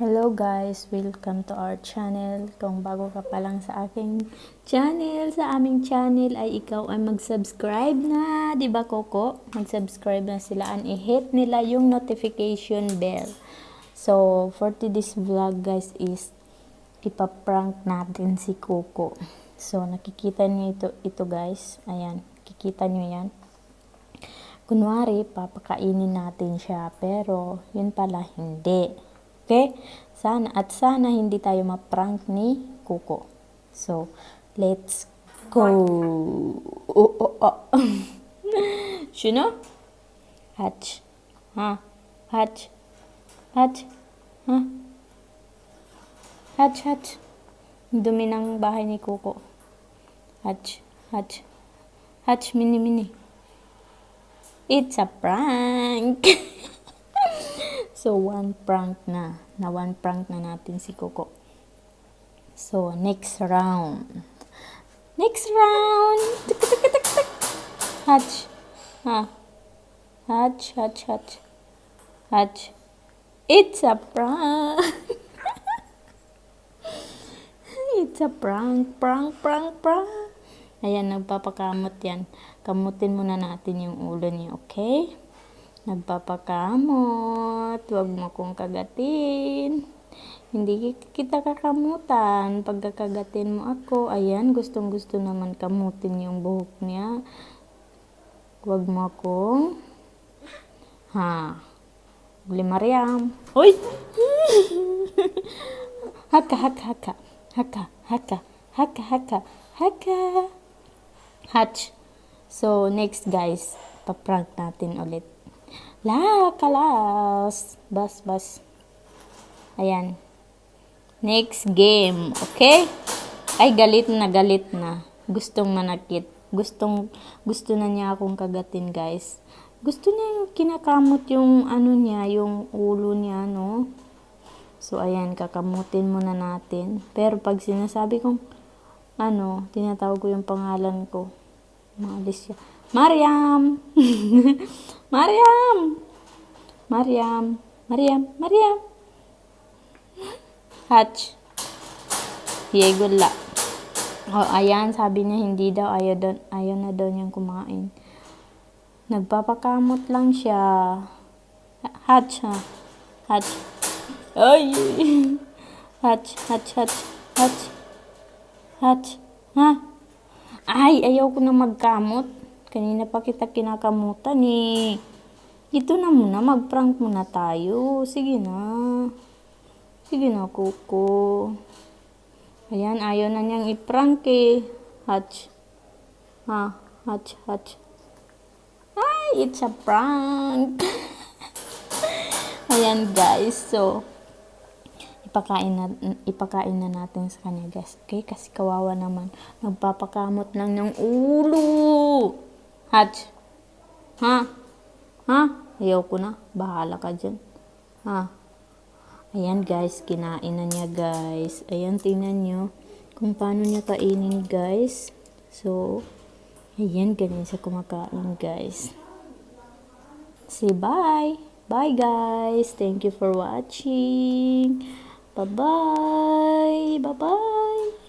Hello guys, welcome to our channel. Kung bago ka pa lang sa aking channel, sa aming channel ay ikaw ay mag-subscribe na, 'di ba Coco? Mag-subscribe na sila and i-hit nila yung notification bell. So, for today's vlog guys is ipaprank natin si Coco. So, nakikita niyo ito, ito guys. Ayan, kikita niyo yan. Kunwari, papakainin natin siya, pero yun pala hindi. Okay? Sana, at sana hindi tayo ma-prank ni Coco. So, let's go. Oh, oh, oh. Shino? Hatch. Ha? Hatch. Hatch. Ha? Hatch, hatch. Dumi ng bahay ni Coco. Hatch, hatch. Hatch, mini, mini. It's a prank! so, one prank na. Na one prank na natin si Coco. So, next round. Next round! Tuk, tuk, tuk, tuk. Hatch. Ha. Hatch, hatch, hatch. Hatch. It's a prank! It's a prank, prank, prank, prank. Ayan, nagpapakamot yan. Kamutin muna natin yung ulo niya, okay? Nagpapakamot. Huwag mo kong kagatin. Hindi kita kakamutan. Pag kakagatin mo ako, ayan, gustong gusto naman kamutin yung buhok niya. Huwag mo akong... Ha? Uli Mariam. Hoy! haka, haka, haka. Haka, haka, haka, haka, haka. Hatch. So, next guys, paprank natin ulit. La, kalas. Bas, bas. Ayan. Next game, okay? Ay, galit na, galit na. Gustong manakit. Gustong, gusto na niya akong kagatin, guys. Gusto niya yung kinakamot yung ano niya, yung ulo niya, no? So, ayan, kakamutin muna natin. Pero pag sinasabi kong, ano, tinatawag ko yung pangalan ko, maalis siya. Mariam! Mariam! Mariam! Mariam! Mariam! Hatch. Yegula. Oh, ayan, sabi niya hindi daw, ayaw, daw, ayaw na daw niyang kumain. Nagpapakamot lang siya. Hatch, ha? Hatch. Ay! Hatch, hatch, hatch, hatch. Hatch. Ha? Ay, ayaw ko na magkamot. Kanina pa kita kinakamutan eh. Ito na muna, mag-prank muna tayo. Sige na. Sige na, Coco. Ayan, ayaw na niyang i-prank eh. Hatch. Ha? Hatch, hatch. Ay, it's a prank. Ayan guys, so ipakain na, ipakain na natin sa kanya guys. Okay? Kasi kawawa naman. Nagpapakamot lang ng ulo. Hatch. Ha? Ha? Ayaw ko na. Bahala ka dyan. Ha? Ayan guys, kinain na niya guys. Ayan, tingnan nyo kung paano niya kainin guys. So, ayan, ganyan siya kumakain guys. Say bye! Bye guys! Thank you for watching! Bye-bye! Bye-bye!